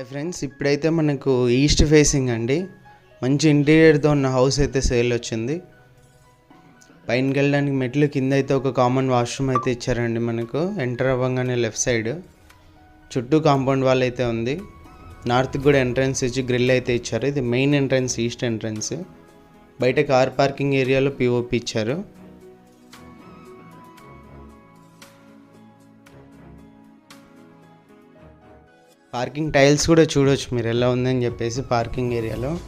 Hi friends ఇప్పుడైతే మనకు east facing అండి. మంచి ఇంటీరియర్తో ఉన్న హౌస్ అయితే సేల్ వచ్చింది. పైనకి వెళ్ళడానికి మెట్లు కింద అయితే ఒక కామన్ వాష్రూమ్ అయితే ఇచ్చారండి మనకు. ఎంటర్ అవ్వగానే లెఫ్ట్ సైడ్ చుట్టూ కాంపౌండ్ వాల్ అయితే ఉంది. నార్త్కి కూడా ఎంట్రన్స్ ఇచ్చి గ్రిల్ అయితే ఇచ్చారు. ఇది మెయిన్ ఎంట్రన్స్ ఈస్ట్ ఎంట్రన్స్ బయట కార్ పార్కింగ్ ఏరియాలో పిఓపి ఇచ్చారు. పార్కింగ్ టైల్స్ కూడా చూడొచ్చు మీరు ఎలా ఉందని చెప్పేసి పార్కింగ్ ఏరియాలో.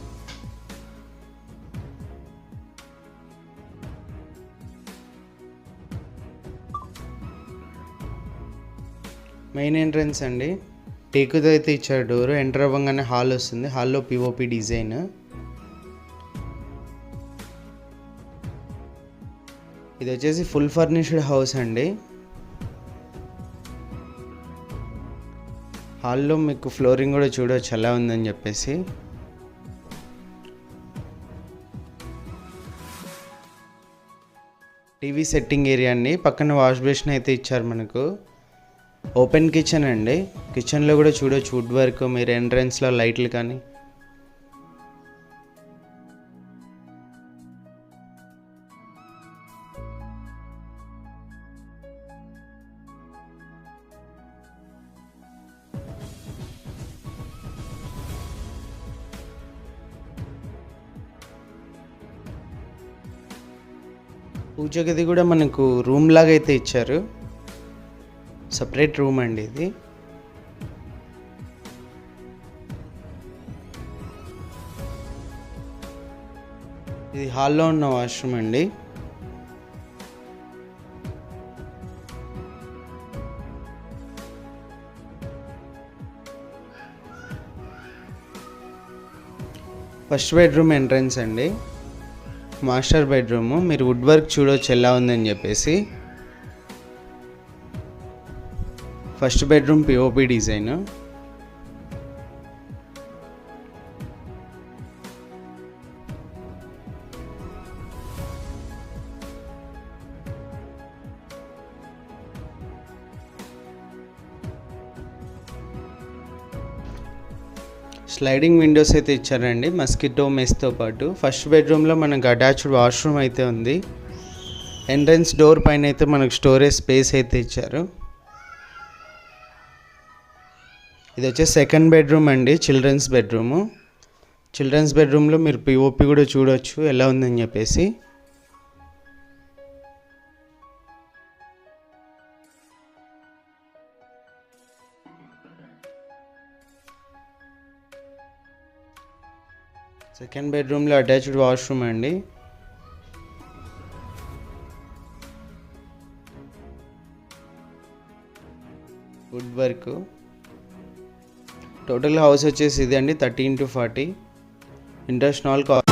మెయిన్ ఎంట్రన్స్ అండి. టేకుతో అయితే ఇచ్చారు డోర్. ఎంటర్ అవ్వగానే హాల్ వస్తుంది. హాల్లో పిఓపి డిజైన్. ఇది వచ్చేసి ఫుల్ ఫర్నిష్డ్ హౌస్ అండి. హాల్లో మీకు ఫ్లోరింగ్ కూడా చూడవచ్చు ఎలా ఉందని చెప్పేసి. టీవీ సెట్టింగ్ ఏరియా అండి. పక్కన వాష్ బేసిన్ అయితే ఇచ్చారు మనకు. ఓపెన్ కిచెన్ అండి. కిచెన్లో కూడా చూడొచ్చు వుడ్ వర్క్ మీరు ఎంట్రన్స్లో లైట్లు కానీ పూజ గది కూడా మనకు రూమ్ లాగా అయితే ఇచ్చారు. సపరేట్ రూమ్ అండి ఇది. ఇది హాల్లో ఉన్న వాష్రూమ్ అండి. ఫస్ట్ బెడ్రూమ్ ఎంట్రన్స్ అండి. మాస్టర్ బెడ్రూమ్ మీరు వుడ్ వర్క్ చూడవచ్చు ఎలా ఉందని చెప్పేసి. First bedroom POP design. Sliding windows అయితే ఇచ్చారండి మస్కిటో మెస్తో పాటు. ఫస్ట్ బెడ్రూమ్లో మనకు అటాచ్డ్ వాష్రూమ్ అయితే ఉంది. ఎంట్రన్స్ డోర్ పైన అయితే మనకు స్టోరేజ్ స్పేస్ అయితే ఇచ్చారు. ఇది వచ్చేసి సెకండ్ బెడ్రూమ్ అండి చిల్డ్రన్స్ బెడ్రూము చిల్డ్రన్స్ బెడ్రూమ్లో మీరు పిఓపి కూడా చూడొచ్చు ఎలా ఉందని చెప్పేసి. సెకండ్ బెడ్రూమ్లో అటాచ్డ్ వాష్రూమ్ అండి. Wood work. టోటల్ హౌస్ వచ్చేసి ఇది అండి థర్టీన్ టు ఫార్టీ. ఇంట్రెస్ట్ కా